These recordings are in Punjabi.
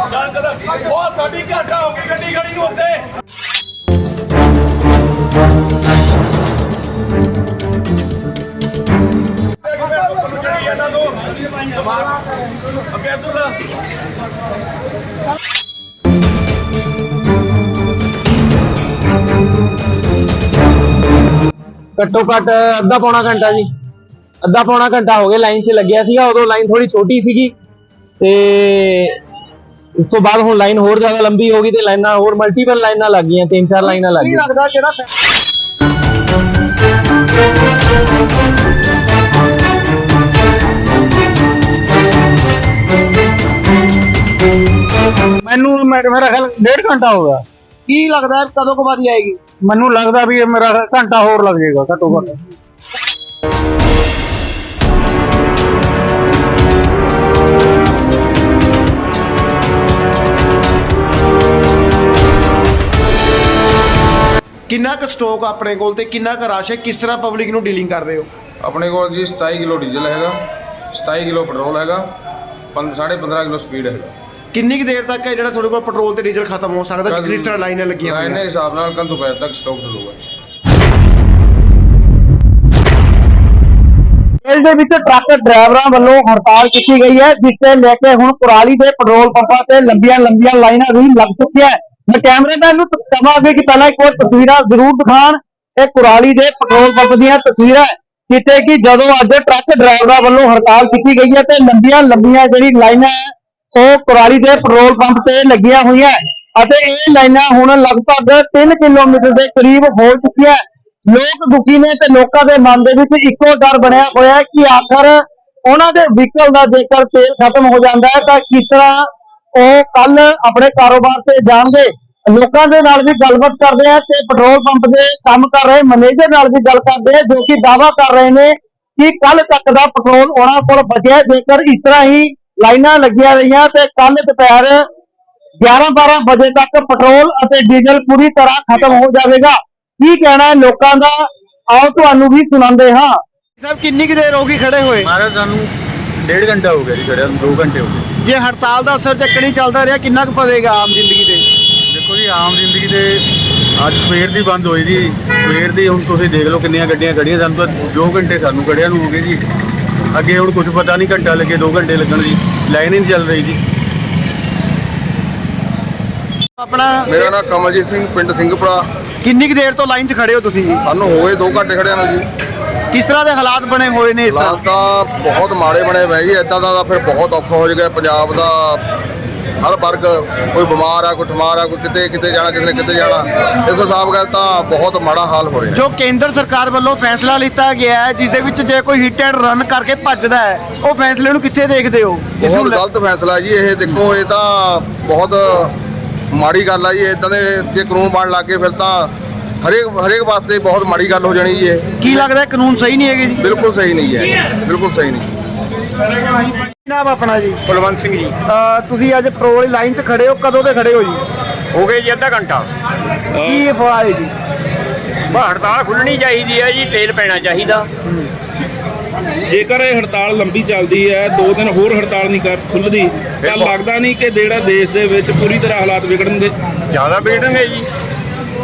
ਉਹ ਤੁਹਾਡੀ ਘਾਟਾ ਹੋ ਗਈ ਗੱਡੀ ਖੜੀ ਨੂੰ ਉੱਤੇ। ਅੱਗੇ ਅਬਦੁੱਲਾ ਘੱਟੋ ਘੱਟ ਅੱਧਾ ਪੌਣਾ ਘੰਟਾ ਜੀ। ਅੱਧਾ ਪੌਣਾ ਘੰਟਾ ਹੋ ਗਿਆ ਲਾਈਨ 'ਚ ਲੱਗਿਆ ਸੀਗਾ, ਉਦੋਂ ਲਾਈਨ ਥੋੜੀ ਛੋਟੀ ਸੀਗੀ। ਤੇ ਉਸ ਤੋਂ ਬਾਅਦ ਹੁਣ ਲਾਈਨ ਹੋਰ ਜ਼ਿਆਦਾ ਲੰਬੀ ਹੋ ਗਈ ਤੇ ਲਾਈਨਾਂ ਹੋਰ ਮਲਟੀਪਲ ਲਾਈਨਾਂ ਲੱਗ ਗਈਆਂ ਤਿੰਨ ਚਾਰ ਲਾਈਨਾਂ ਲੱਗ ਗਈਆਂ। ਲੱਗਦਾ ਜਿਹੜਾ ਮੈਨੂੰ ਮੇ- ਮੇਰਾ ਖਿਆਲ ਡੇਢ ਘੰਟਾ ਹੋ ਗਿਆ। ਕੀ ਲੱਗਦਾ ਹੈ ਕਦੋਂ ਕੁ ਵਾਰੀ ਆਏਗੀ? ਮੈਨੂੰ ਲੱਗਦਾ ਵੀ ਇਹ ਮੇਰਾ ਘੰਟਾ ਹੋਰ ਲੱਗ ਜਾਏਗਾ ਘੱਟੋ ਘੱਟ। ਕਿੰਨਾ ਕੁ ਸਟਾਕ ਆਪਣੇ ਕੋਲ ਤੇ ਕਿੰਨਾ ਕੁ ਰਸ਼ ਹੈ? ਕਿਸ ਤਰ੍ਹਾਂ ਪਬਲਿਕ ਨੂੰ ਡੀਲਿੰਗ ਕਰ ਰਹੇ ਹੋ? ਆਪਣੇ ਕੋਲ ਜੀ 27 ਕਿਲੋ ਡੀਜ਼ਲ ਹੈਗਾ 27 ਕਿਲੋ ਪੈਟਰੋਲ ਹੈਗਾ 15.5 ਕਿਲੋ ਸਪੀਡ ਹੈਗਾ। ਕਿੰਨੀ ਕੁ ਦੇਰ ਤੱਕ ਹੈ ਜਿਹੜਾ ਤੁਹਾਡੇ ਕੋਲ ਪੈਟਰੋਲ ਤੇ ਡੀਜ਼ਲ ਖਤਮ ਹੋ ਸਕਦਾ? ਜਿਸ ਤਰ੍ਹਾਂ ਲਾਈਨਾਂ ਲੱਗੀਆਂ ਲਾਈਨ ਦੇ ਹੋਈਆਂ ਹਿਸਾਬ ਨਾਲ ਕੱਲ ਦੁਪਹਿਰ ਤੱਕ ਸਟਾਕ ਚੱਲੂਗਾ। ਇਸ ਦੇ ਵਿੱਚ ਟਰੱਕ ਡਰਾਈਵਰਾਂ ਵੱਲੋਂ ਹੜਤਾਲ ਕੀਤੀ ਗਈ ਹੈ ਜਿਸ ਤੇ ਲੈ ਕੇ ਹੁਣ ਕੁਰਾਲੀ ਦੇ ਪੈਟਰੋਲ ਪੰਪਾਂ ਤੇ ਲੰਬੀਆਂ ਲੰਬੀਆਂ ਲਾਈਨਾਂ ਵੀ ਲੱਗ ਚੁੱਕੀਆਂ ਹੈ। ਮੈਂ ਕੈਮਰਾਮੈਨ ਨੂੰ ਕਹਾਂਗੇ ਕਿ ਪਹਿਲਾਂ ਇੱਕ ਵਾਰ ਤਸਵੀਰਾਂ ਜ਼ਰੂਰ ਦਿਖਾਣ ਇਹ ਕੁਰਾਲੀ ਦੇ ਪੈਟਰੋਲ ਪੰਪ ਦੀਆਂ ਤਸਵੀਰਾਂ ਹੈ, ਕਿ ਜਦੋਂ ਅੱਜ ਟਰੱਕ ਡਰਾਈਵਰਾਂ ਵੱਲੋਂ ਹੜਤਾਲ ਕੀਤੀ ਗਈ ਹੈ ਤੇ ਲੰਬੀਆਂ ਲੰਬੀਆਂ ਜਿਹੜੀ ਲਾਈਨਾਂ ਉਹ ਕੁਰਾਲੀ ਦੇ ਪੈਟਰੋਲ ਪੰਪ ਤੇ ਲੱਗੀਆਂ ਹੋਈਆਂ ਅਤੇ ਇਹ ਲਾਈਨਾਂ ਹੁਣ ਲਗਭਗ 3 ਕਿਲੋਮੀਟਰ ਦੇ ਕਰੀਬ ਹੋ ਚੁੱਕੀਆਂ ਲੋਕ ਦੁਖੀ ਨੇ ਤੇ ਲੋਕਾਂ ਦੇ ਮਨ ਦੇ ਵਿੱਚ ਇੱਕੋ ਡਰ ਬਣਿਆ ਹੋਇਆ ਹੈ ਕਿ ਆਖਰ ਉਹਨਾਂ ਦੇ ਵਹੀਕਲ ਦਾ ਜੇਕਰ ਤੇਲ ਖਤਮ ਹੋ ਜਾਂਦਾ ਹੈ ਤਾਂ ਕਿਸ ਤਰ੍ਹਾਂ ਉਹ ਕੱਲ ਆਪਣੇ ਕਾਰੋਬਾਰ ਤੇ ਜਾਣਗੇ। ਲੋਕਾਂ ਦੇ ਨਾਲ ਵੀ ਗੱਲਬਾਤ ਕਰਦੇ ਆ ਤੇ ਪੈਟਰੋਲ ਪੰਪ ਦੇ ਕੰਮ ਕਰ ਰਹੇ ਮੈਨੇਜਰ ਨਾਲ ਵੀ ਗੱਲ ਕਰਦੇ ਆ ਜੋ ਕਿ ਦਾਅਵਾ ਕਰ ਰਹੇ ਨੇ ਕਿ ਕੱਲ ਤੱਕ ਦਾ ਪੈਟਰੋਲ ਉਹਨਾਂ ਕੋਲ ਬਚਿਆ। ਜੇਕਰ ਇਸ ਤਰ੍ਹਾਂ ਹੀ ਲਾਈਨਾਂ ਲੱਗੀਆਂ ਰਹੀਆਂ ਤੇ ਕੱਲ ਦੁਪਹਿਰ 11-12 ਵਜੇ ਤੱਕ ਪੈਟਰੋਲ ਅਤੇ ਡੀਜ਼ਲ ਪੂਰੀ ਤਰ੍ਹਾਂ ਖਤਮ ਹੋ ਜਾਵੇਗਾ। ਕੀ ਕਹਿਣਾ ਹੈ ਲੋਕਾਂ ਦਾ? ਆਓ ਤੁਹਾਨੂੰ ਵੀ ਸੁਣਾਉਂਦੇ ਹਾਂ। ਸਾਹਿਬ ਕਿੰਨੀ ਕੁ ਦੇਰ ਹੋ ਗਈ ਖੜੇ ਹੋਏ? ਮਹਾਰਾਜ ਸਾਨੂੰ ਡੇਢ ਘੰਟਾ ਹੋ ਗਿਆ ਜੀ ਖੜਿਆ ਨੂੰ 2 ਘੰਟੇ ਹੋ ਗਏ। ਜੇ ਹੜਤਾਲ ਦਾ ਅਸਰ ਚੱਕਣੀ ਚੱਲਦਾ ਰਿਹਾ ਕਿੰਨਾ ਕੁ ਪਵੇਗਾ ਆਮ ਜ਼ਿੰਦਗੀ ਤੇ? ਦੇਖੋ ਜੀ ਆਮ ਜ਼ਿੰਦਗੀ ਦੇ ਅੱਜ ਸਵੇਰ ਦੀ ਬੰਦ ਹੋਈ ਜੀ। ਸਵੇਰ ਦੀ ਹੁਣ ਤੁਸੀਂ ਦੇਖ ਲਓ ਕਿੰਨੀਆਂ ਗੱਡੀਆਂ ਖੜੀਆਂ ਸਾਨੂੰ ਤਾਂ 2 ਘੰਟੇ ਸਾਨੂੰ ਖੜਿਆ ਨੂੰ ਹੋ ਗਏ ਜੀ। ਅੱਗੇ ਹੁਣ ਕੁਝ ਪਤਾ ਨਹੀਂ ਘੰਟਾ ਲੱਗੇ 2 ਘੰਟੇ ਲੱਗਣ ਜੀ। ਲਾਈਨ ਹੀ ਨਹੀਂ ਚੱਲ ਰਹੀ ਜੀ। ਆਪਣਾ ਮੇਰਾ ਨਾਮ ਕਮਲਜੀਤ ਸਿੰਘ ਪਿੰਡ ਸਿੰਘਪੁਰਾ। ਕਿੰਨੀ ਕੁ ਦੇਰ ਤੋਂ ਲਾਈਨ 'ਚ ਖੜੇ ਹੋ ਤੁਸੀਂ? ਸਾਨੂੰ ਹੋ ਗਏ 2 ਘੰਟੇ ਖੜਿਆਂ ਨੂੰ ਜੀ। ਕਿਸ ਤਰ੍ਹਾਂ ਦੇ ਹਾਲਾਤ ਬਣੇ ਹੋਏ ਨੇ ਇਸ ਤਰ੍ਹਾਂ? ਤਾਂ ਬਹੁਤ ਮਾੜੇ ਬਣੇ ਪਏ ਜੀ ਇਦਾਂ ਦਾ ਤਾਂ ਫਿਰ ਬਹੁਤ ਔਖਾ ਹੋ ਜਾਏਗਾ ਪੰਜਾਬ ਦਾ ਹਰ ਵਰਗ ਕੋਈ ਬਿਮਾਰ ਆ ਕੋਈ ਠਮਾਰ ਆ ਕੋਈ ਕਿਤੇ ਕਿਤੇ ਜਾਣਾ ਕਿਸੇ ਨੇ ਕਿਤੇ ਜਾਣਾ ਇਸ ਹਿਸਾਬ ਨਾਲ ਤਾਂ ਬਹੁਤ ਮਾੜਾ ਹਾਲ ਹੋ ਰਿਹਾ। ਜੋ ਕੇਂਦਰ ਸਰਕਾਰ ਵੱਲੋਂ ਫੈਸਲਾ ਲਿੱਤਾ ਗਿਆ ਹੈ ਜਿਸ ਦੇ ਵਿੱਚ ਜੇ ਕੋਈ ਹਿੱਟ ਐਂਡ ਰਨ ਕਰਕੇ ਭੱਜਦਾ ਹੈ ਉਹ ਫੈਸਲੇ ਨੂੰ ਕਿੱਥੇ ਦੇਖਦੇ ਹੋ? ਇਸ ਨੂੰ ਬਹੁਤ ਲੈ- ਗਲਤ ਫੈਸਲਾ ਜੀ ਇਹ ਦੇਖੋ ਇਹ ਤਾਂ ਬਹੁਤ ਮਾੜੀ ਗੱਲ ਆ ਜੀ ਇਦਾਂ ਦੇ ਜੇ ਕਾਨੂੰਨ ਬਣ ਲੱਗੇ ਫਿਰ ਤਾਂ ਹਰੇਕ ਹਰੇਕ ਵਾਸਤੇ ਬਹੁਤ ਮਾੜੀ ਗੱਲ ਹੋ ਜਾਣੀ ਜੀ ਇਹ। ਕੀ ਲੱਗਦਾ ਕਾਨੂੰਨ ਸਹੀ ਨਹੀਂ ਹੈਗੇ ਜੀ? ਬਿਲਕੁਲ ਸਹੀ ਨਹੀਂ ਹੈ। ਬਿਲਕੁਲ ਸਹੀ ਨਹੀਂ। ਨਾਮ ਆਪਣਾ ਜੀ? ਕੁਲਵੰਤ ਸਿੰਘ ਜੀ। ਅਹ ਤੁਸੀਂ ਅੱਜ ਵਾਲੀ ਲਾਈਨ 'ਚ ਖੜੇ ਹੋ ਕਦੋਂ ਦੇ ਖੜੇ ਹੋ ਜੀ? ਹੋ ਗਏ ਜੀ ਅੱਧਾ ਘੰਟਾ। ਕੀ ਅਫਵਾਹ ਹੈ ਜੀ? ਬਾ ਹੜਤਾਲ ਖੁੱਲਣੀ ਚਾਹੀਦੀ ਹੈ ਜੀ ਤੇਲ ਪੈਣਾ ਚਾਹੀਦਾ। ਜੇਕਰ ਇਹ ਹੜਤਾਲ ਲੰਬੀ ਚੱਲਦੀ ਹੈ ਦੋ ਦਿਨ ਹੋਰ ਹੜਤਾਲ ਨਹੀਂ ਕਰ ਖੁੱਲਦੀ ਤਾਂ ਲੱਗਦਾ ਨਹੀਂ ਕਿ ਜਿਹੜਾ ਦੇਸ਼ ਦੇ ਵਿੱਚ ਪੂਰੀ ਤਰ੍ਹਾਂ ਹਾਲਾਤ ਵਿਗੜਨਗੇ। ਜ਼ਿਆਦਾ ਵਿਗੜਨਗੇ ਜੀ।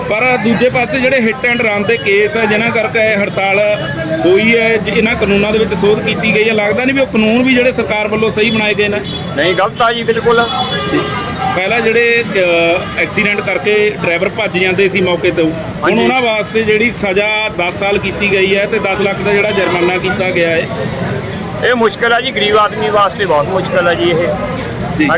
ਪਰ ਦੂਜੇ ਪਾਸੇ ਜਿਹੜੇ ਹਿੱਟ ਐਂਡ ਰਨ ਦੇ ਕੇਸ ਹੈ ਜਿਨ੍ਹਾਂ ਕਰਕੇ ਇਹ ਹੜਤਾਲ ਹੋਈ ਹੈ ਇਹਨਾਂ ਕਾਨੂੰਨਾਂ ਦੇ ਵਿੱਚ ਸੋਧ ਕੀਤੀ ਗਈ ਹੈ ਲੱਗਦਾ ਨਹੀਂ ਵੀ ਉਹ ਕਾਨੂੰਨ ਵੀ ਜਿਹੜੇ ਸਰਕਾਰ ਵੱਲੋਂ ਸਹੀ ਬਣਾਏ ਗਏ ਨੇ। ਨਹੀਂ ਗਲਤ ਆ ਜੀ ਬਿਲਕੁਲ। ਪਹਿਲਾਂ ਜਿਹੜੇ ਐਕਸੀਡੈਂਟ ਕਰਕੇ ਡਰਾਈਵਰ ਭੱਜ ਜਾਂਦੇ ਸੀ ਮੌਕੇ ਤੋਂ। ਹੁਣ। ਉਹਨਾਂ ਵਾਸਤੇ ਜਿਹੜੀ ਸਜ਼ਾ 10 ਸਾਲ ਕੀਤੀ ਗਈ ਹੈ ਤੇ 10 ਲੱਖ ਦਾ ਜਿਹੜਾ ਜੁਰਮਾਨਾ ਕੀਤਾ ਗਿਆ ਹੈ। ਇਹ ਮੁਸ਼ਕਲ ਆ ਜੀ ਗਰੀਬ ਆਦਮੀ ਵਾਸਤੇ ਬਹੁਤ ਮੁਸ਼ਕਲ ਆ ਜੀ ਇਹ। ਜੀ।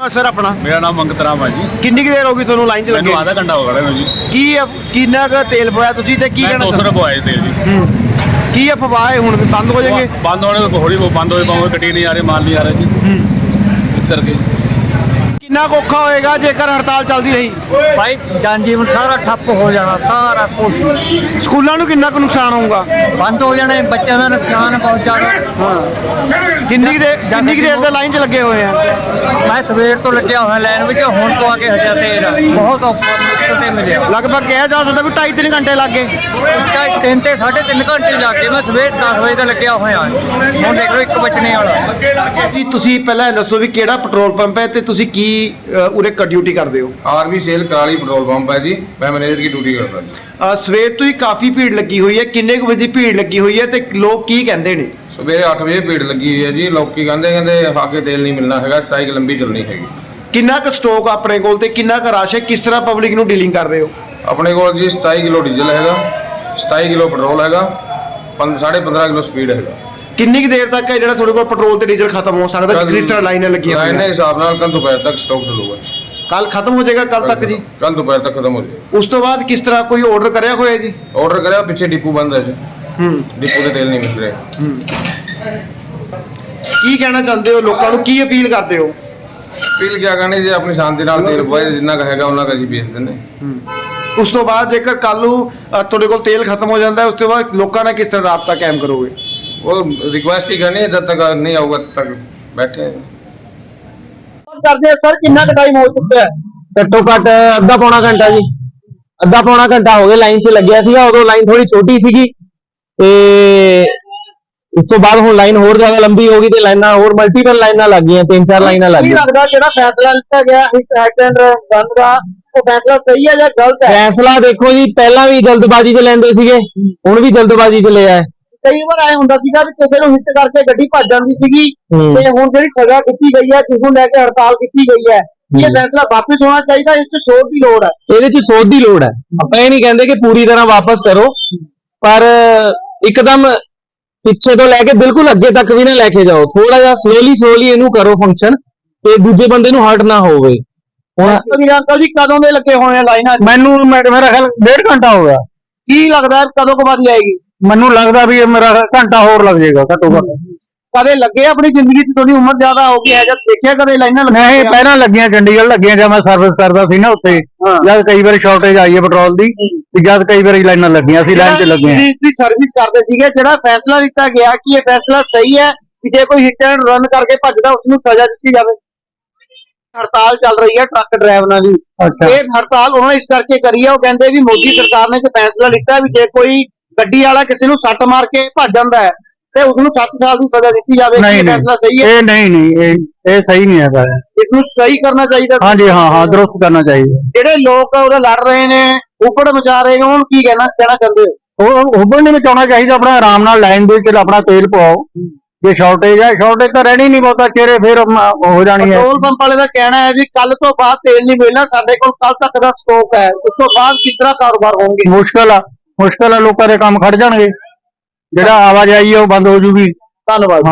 ਹਰ- ਸਰ ਆਪਣਾ? ਮੇਰਾ ਨਾਮ ਮੰਗਤ ਰਾਮ ਹੈ ਜੀ। ਕਿੰਨੀ ਕੁ ਦੇਰ ਹੋ ਗਈ ਤੁਹਾਨੂੰ ਲਾਈਨ 'ਚ ਲੱਗੇ? ਮੈਨੂੰ ਆਧਾ ਘੰਟਾ ਹੋ ਗਿਆ ਨੂੰ ਜੀ। ਕੀ ਅਫ- ਕਿੰਨਾ ਕੁ ਤੇਲ ਪੋਇਆ ਤੁਸੀਂ ਤੇ ਕੀ ਮੈਂ ਕਹਿਣਾ 200 ਚਾਹੁੰਦੇ? ਰੁਪਏ ਆਏ ਤੇਲ ਜੀ। ਹੂੰ। ਕੀ ਅਫਵਾਹ ਹੈ ਹੁਣ ਵੀ ਬੰਦ ਹੋ ਜਾਣਗੇ? ਬੰਦ ਹੋਣੇ ਤੋਂ ਬਹੁਤ ਬੰਦ ਹੋਏ ਪਾਉਂਗੇ ਗੱਡੀ ਨਹੀਂ ਆ ਰਹੀ ਮਾਲ ਨਹੀਂ ਆ ਰਿਹਾ ਜੀ। ਇਸ ਕਰਕੇ। ਕਿੰਨਾ ਕੁ ਔਖਾ ਹੋਏਗਾ ਜੇਕਰ ਹੜਤਾਲ ਚੱਲਦੀ ਰਹੀ? ਭਾਈ ਜਨਜੀਵਨ ਸਾਰਾ ਠੱਪ ਹੋ ਜਾਣਾ ਸਾਰਾ ਕੁਝ ਸਕੂਲਾਂ ਨੂੰ ਕਿੰਨਾ ਕੁ ਨੁਕਸਾਨ ਹੋਊਗਾ? ਬੰਦ ਹੋ ਜਾਣੇ ਬੱਚਿਆਂ ਦਾ ਨੁਕਸਾਨ ਬਹੁਤ ਜ਼ਿਆਦਾ। ਕਿੰਨੀ ਕੁ ਦੇਰ ਕਿੰਨੀ ਕੁ ਦੇਰ ਦੇ ਲਾਈਨ 'ਚ ਲੱਗੇ ਹੋਏ ਆ? ਮੈਂ ਸਵੇਰ ਤੋਂ ਲੱਗਿਆ ਹੋਇਆ ਲਾਈਨ ਵਿੱਚ ਹੁਣ ਤੋਂ ਆ ਕੇ ਹਜਾ ਤੇ ਬਹੁਤ ਔਖਾ ਤੇ ਮਿਲਿਆ। ਲਗਭਗ ਕਿਹਾ ਜਾ ਸਕਦਾ ਵੀ 2.5 3 ਘੰਟੇ ਲੱਗ ਗਏ। ਢਾਈ ਤਿੰਨ ਤੇ ਸਾਢੇ ਤਿੰਨ ਘੰਟੇ ਲੱਗ ਗਏ ਮੈਂ ਸਵੇਰ 10 ਵਜੇ ਦਾ ਲੱਗਿਆ ਹੋਇਆ। ਹੁਣ ਦੇਖ ਲਓ ਇੱਕ ਬਚਣੇ ਵਾਲਾ। ਜੀ ਤੁਸੀਂ ਪਹਿਲਾਂ ਇਹ ਦੱਸੋ ਵੀ ਕਿਹੜਾ ਪੈਟਰੋਲ ਪੰਪ ਹੈ ਤੇ ਤੁਸੀਂ ਕੀ ਅ, ਉਰੇ ਕ ਡਿਊਟੀ ਕਰਦੇ ਹੋ? ਆਰਵੀ ਸੇਲ ਕਰਾਲੀ ਪੈਟਰੋਲ ਪੰਪ ਹੈ ਜੀ। ਮੈਂ ਮੈਨੇਜਰ ਦੀ ਡਿਊਟੀ ਕਰਦਾ ਜੀ। ਅ, ਸਵੇਰ ਤੋਂ ਹੀ ਕਾਫੀ ਭੀੜ ਲੱਗੀ ਹੋਈ ਹੈ। ਕਿੰਨੇ ਕੁ ਵਜੇ ਦੀ ਭੀੜ ਲੱਗੀ ਹੋਈ ਹੈ ਤੇ ਲੋਕ ਕੀ ਕਹਿੰਦੇ ਨੇ? ਸਵੇਰੇ 8 ਵਜੇ ਭੀੜ ਲੱਗੀ ਹੋਈ ਹੈ ਜੀ। ਲੋਕੀ ਕਹਿੰਦੇ ਕਹਿੰਦੇ ਆ ਕੇ ਤੇਲ ਨਹੀਂ ਮਿਲਣਾ ਹੈਗਾ ਸਟ੍ਰਾਈਕ ਲੰਬੀ ਚੱਲਣੀ ਹੈਗੀ। ਕਿੰਨਾ ਕੁ ਸਟਾਕ ਆਪਣੇ ਕੋਲ ਤੇ ਕਿੰਨਾ ਕੁ ਰਸ਼ ਹੈ? ਕਿਸ ਤਰ੍ਹਾਂ ਪਬਲਿਕ ਨੂੰ ਡੀਲਿੰਗ ਕਰ ਰਹੇ ਹੋ? ਆਪਣੇ ਕੋਲ ਜੀ 27 ਕਿਲੋ ਡੀਜ਼ਲ ਹੈਗਾ 27 ਕਿਲੋ ਪੈਟਰੋਲ ਹੈਗਾ 15.5 ਕਿਲੋ ਸਪੀਡ ਹੈਗਾ। ਕਿੰਨੀ ਕੁ ਦੇਰ ਤੱਕ ਹੈ ਜਿਹੜਾ ਤੁਹਾਡੇ ਕੋਲ ਪੈਟਰੋਲ ਤੇ ਡੀਜ਼ਲ ਖਤਮ ਹੋ ਸਕਦਾ? ਜਿਸ ਤਰ੍ਹਾਂ ਲਾਈਨਾਂ ਲੱਗੀਆਂ ਲਾਈਨ ਦੇ ਹੋਈਆਂ ਹਿਸਾਬ ਨਾਲ ਕੱਲ ਦੁਪਹਿਰ ਤੱਕ ਸਟਾਕ ਚੱਲੂਗਾ। ਕੱਲ ਖਤਮ ਹੋ ਜਾਏਗਾ ਕੱਲ ਤੱਕ ਜੀ? ਕੱਲ ਦੁਪਹਿਰ ਤੱਕ ਖਤਮ ਹੋ ਜਾਏਗਾ। ਉਸ ਤੋਂ ਬਾਅਦ ਕਿਸ ਤਰ੍ਹਾਂ ਕੋਈ ਆਰਡਰ ਕਰਿਆ ਹੋਇਆ ਜੀ? ਆਰਡਰ ਕਰਿਆ ਪਿੱਛੇ ਡਿਪੂ ਬੰਦ ਹੈ ਜੀ। ਹੂੰ। ਡਿਪੂ ਦੇ ਤੇਲ ਨਹੀਂ ਮਿਲ ਰਿਹਾ। ਕੀ ਕਹਿਣਾ ਚਾਹੁੰਦੇ ਹੋ ਲੋਕਾਂ ਨੂੰ? ਕੀ ਅਪੀਲ ਕਰਦੇ ਹੋ? ਪੀਲ ਕਿਆ ਕਰਨੀ ਜੀ? ਆਪਣੀ ਸ਼ਾਂਤੀ ਨਾਲ ਤੇਲ ਪਵਾਏ ਜਿੰਨਾ ਕੁ ਹੈਗਾ ਉਹਨਾਂ ਕੁ ਅਸੀਂ ਵੇਚ ਦਿੰਦੇ। ਉਸ ਤੋਂ ਬਾਅਦ ਜੇਕਰ ਕੱਲ ਨੂੰ ਅ, ਤੁਹਾਡੇ ਕੋਲ ਤੇਲ ਖਤਮ ਹੋ ਜਾਂਦਾ ਹੈ ਉਸ ਤੋਂ ਬਾਅਦ ਲੋਕਾਂ ਨਾਲ ਕਿਸ ਤਰ੍ਹਾਂ ਰਾਬਤਾ ਕਾਇਮ ਕਰੋਗੇ? ਉਹ ਰਿਕੁਐਸਟ ਹੀ ਕਰਨੀ ਹੈ ਜਦ ਤੱਕ ਨਹੀਂ ਆਊਗਾ ਤਦ ਤੱਕ ਬੈਠੇ ਹਾਂ। ਕਰਦੇ ਸਰ ਕਿੰਨਾ ਕੁ ਟਾਈਮ ਹੋ ਚੁੱਕਿਆ? ਹੈ ਘੱਟੋ ਘੱਟ ਅੱਧਾ ਪੌਣਾ ਘੰਟਾ ਜੀ। ਅੱਧਾ ਪੌਣਾ ਘੰਟਾ ਹੋ ਗਿਆ ਲਾਈਨ 'ਚ ਲੱਗਿਆ ਸੀਗਾ ਉਦੋਂ ਲਾਈਨ ਥੋੜੀ ਛੋਟੀ ਸੀਗੀ। ਤੇ ਉਸ ਤੋਂ ਬਾਅਦ ਹੁਣ ਲਾਈਨ ਹੋਰ ਜ਼ਿਆਦਾ ਲੰਬੀ ਹੋ ਗਈ ਤੇ ਲਾਈਨਾਂ ਹੋਰ ਮਲਟੀਪਲ ਲਾਈਨਾਂ ਲੱਗ ਗਈਆਂ ਤਿੰਨ ਚਾਰ ਲਾਈਨਾਂ ਲੱਗ ਕੀ ਗਈਆਂ। ਲੱਗਦਾ ਜਿਹੜਾ ਫੈਸਲਾ ਲਿੱਤਾ ਗਿਆ ਹੈਡ ਐਂਡ ਰਨ ਦਾ ਉਹ ਫੈਸਲਾ ਸਹੀ ਹੈ ਜਾਂ ਗਲਤ ਹੈ? ਫੈਸਲਾ ਦੇਖੋ ਜੀ ਪਹਿਲਾਂ ਵੀ ਜਲਦਬਾਜ਼ੀ 'ਚ ਲੈਂਦੇ ਸੀਗੇ ਹੁਣ ਵੀ ਜਲਦਬਾਜ਼ੀ 'ਚ ਲਿਆ ਹੈ। ਕਈ ਵਾਰ ਐ ਹੁੰਦਾ ਸੀਗਾ ਵੀ ਕਿਸੇ ਨੂੰ ਹਿੱਟ ਕਰਕੇ ਗੱਡੀ ਭੱਜ ਜਾਂਦੀ ਸੀਗੀ। ਤੇ ਹੁਣ ਜਿਹੜੀ ਸਜ਼ਾ ਕੀਤੀ ਗਈ ਹੈ ਜਿਸ ਨੂੰ ਲੈ ਕੇ ਹੜਤਾਲ ਕੀਤੀ ਗਈ ਹੈ ਇਹ। ਫੈਸਲਾ ਵਾਪਸ ਹੋਣਾ ਚਾਹੀਦਾ ਇਸ ਤੇ ਛੋਟ ਦੀ ਲੋੜ ਹੈ ਇਹਦੇ 'ਚ ਸੋਧ ਦੀ ਲੋੜ ਹੈ ਆਪਾਂ ਇਹ ਨਹੀਂ ਕਹਿੰਦੇ ਕਿ ਪੂਰੀ ਤਰ੍ਹਾਂ ਵਾਪਸ ਕਰੋ ਪਰ ਇੱਕਦਮ ਪਿੱਛੇ ਤੋਂ ਲੈ ਕੇ ਬਿਲਕੁਲ ਅੱਗੇ ਤੱਕ ਵੀ ਨਾ ਲੈ ਕੇ ਜਾਓ ਥੋੜਾ ਜਿਹਾ ਸਲੋਲੀ ਸਲੋਲੀ ਇਹਨੂੰ ਕਰੋ ਫੰਕਸ਼ਨ ਤੇ ਦੂਜੇ ਬੰਦੇ ਨੂੰ ਹਰਟ ਨਾ ਹੋਵੇ ਹੁਣ ਅੰਕਲ ਜੀ ਕਦੋਂ ਦੇ ਲੱਗੇ ਹੋਏ ਆ ਲਾਈਨਾਂ? ਮੈਨੂੰ ਮੇਰਾ ਖਿਆਲ ਡੇਢ ਘੰਟਾ ਹੋ ਗਿਆ ਕੀ ਲੱਗਦਾ ਹੈ ਕਦੋਂ ਕੁ ਵਾਰੀ ਆਏਗੀ? ਮੈਨੂੰ ਲੱਗਦਾ ਵੀ ਮੇਰਾ ਘੰਟਾ ਹੋਰ ਲੱਗ ਜਾਏਗਾ ਘੱਟੋ ਘੱਟ। ਕਦੇ ਲੱਗੇ ਆਪਣੀ ਜ਼ਿੰਦਗੀ 'ਚ? ਤੁਹਾਡੀ ਉਮਰ ਜ਼ਿਆਦਾ ਹੋ ਗਈ ਹੈ ਜਦ ਦੇਖਿਆ ਕਦੇ ਲਾਈਨਾਂ ਲੱਗੀਆਂ ਨਹੀਂ ਪਹਿਲਾਂ ਲੱਗੀਆਂ ਚੰਡੀਗੜ੍ਹ ਲੱਗੀਆਂ ਜਦ ਮੈਂ ਸਰਵਿਸ ਕਰਦਾ ਸੀ ਨਾ ਉੱਥੇ। ਜਦ ਕਈ ਵਾਰੀ ਸ਼ਾਰਟੇਜ ਆਈ ਹੈ ਪੈਟਰੋਲ ਦੀ ਤੇ ਜਦ ਕਈ ਵਾਰੀ ਲਾਈਨਾਂ ਲੱਗੀਆਂ ਸੀ ਲਾਈਨ 'ਚ ਲੱਗੇ ਤੁਸੀਂ ਸਰਵਿਸ ਕਰਦੇ ਸੀਗੇ ਜਿਹੜਾ ਫੈਸਲਾ ਲਿੱਤਾ ਗਿਆ ਕਿ ਇਹ ਫੈਸਲਾ ਸਹੀ ਹੈ ਕਿ ਜੇ ਕੋਈ ਹਿੱਟ ਐਂਡ ਰਨ ਕਰਕੇ ਭੱਜਦਾ ਉਸ ਨੂੰ ਸਜ਼ਾ ਦਿੱਤੀ ਜਾਵੇ। ਹੜਤਾਲ ਚੱਲ ਰਹੀ ਹੈ ਟਰੱਕ ਡਰਾਈਵਰਾਂ ਦੀ। ਇਹ ਹੜਤਾਲ ਉਹਨਾਂ ਨੇ ਇਸ ਕਰਕੇ ਕਰੀ ਹੈ ਉਹ ਕਹਿੰਦੇ ਵੀ ਮੋਦੀ ਸਰਕਾਰ ਨੇ ਇੱਕ ਫੈਸਲਾ ਲਿੱਤਾ ਵੀ ਜੇ ਕੋਈ ਗੱਡੀ ਵਾਲਾ ਕਿਸੇ ਨੂੰ ਸੱਟ ਮਾਰ ਕੇ ਭੱਜ ਜਾਂਦਾ ਹੈ ਤੇ ਉਸ ਨੂੰ 7 ਸਾਲ ਦੀ ਸਜ਼ਾ ਦਿੱਤੀ ਜਾਵੇ ਇਹ ਫੈਸਲਾ ਸਹੀ ਹੈ? ਇਹ ਨਹੀਂ ਨਹੀਂ ਇਹ ਇਹ ਸਹੀ ਨਹੀਂ ਹੈਗਾ। ਇਸ ਨੂੰ ਸਹੀ ਕਰਨਾ ਚਾਹੀਦਾ ਹਾਂਜੀ ਹਾਂ ਹਾਂ ਦਰੁਸਤ ਕਰਨਾ ਚਾਹੀਦਾ। ਜਿਹੜੇ ਲੋਕ ਉਹਦੇ ਲੜ ਰਹੇ ਨੇ ਉੱਪੜ ਮਚਾ ਰਹੇ ਨੇ ਉਹਨਾਂ ਨੂੰ ਕੀ ਕਹਿਣਾ ਕਹਿਣਾ ਚਾਹੁੰਦੇ ਹੋ? ਉਹ ਹੁਬਲ ਨਹੀਂ ਮਚਾਉਣਾ ਚਾਹੀਦਾ ਆਪਣਾ ਆਰਾਮ ਨਾਲ ਲਾਈਨ ਦੇ ਵਿੱਚ ਆਪਣਾ ਤੇਲ ਪਵਾਓ। ਜੇ ਸ਼ਾਰਟੇਜ ਹੈ ਸ਼ਾਰਟੇਜ ਤਾਂ ਰਹਿਣੀ ਨਹੀਂ ਬਹੁਤਾ ਚਿਹਰੇ ਫਿਰ ਹੋ ਜਾਣੀ ਹੈ। ਪੈਟਰੋਲ ਪੰਪ ਵਾਲੇ ਦਾ ਕਹਿਣਾ ਹੈ ਵੀ ਕੱਲ ਤੋਂ ਬਾਅਦ ਤੇਲ ਨਹੀਂ ਮਿਲਣਾ ਸਾਡੇ ਕੋਲ ਕੱਲ ਤੱਕ ਦਾ ਸਟਾਕ ਹੈ। ਉਸ ਤੋਂ ਬਾਅਦ ਕਿਸ ਤਰ੍ਹਾਂ ਕਾਰੋਬਾਰ ਹੋਣਗੇ? ਮੁਸ਼ਕਲ ਆ ਮੁਸ਼ਕਲ ਆ ਲੋਕਾਂ ਦੇ ਕੰਮ ਖੜ ਜਾਣਗੇ। ਜਿਹੜਾ ਆਵਾਜਾਈ ਹੈ ਉਹ ਬੰਦ ਹੋ ਜੂਗੀ। ਧੰਨਵਾਦ।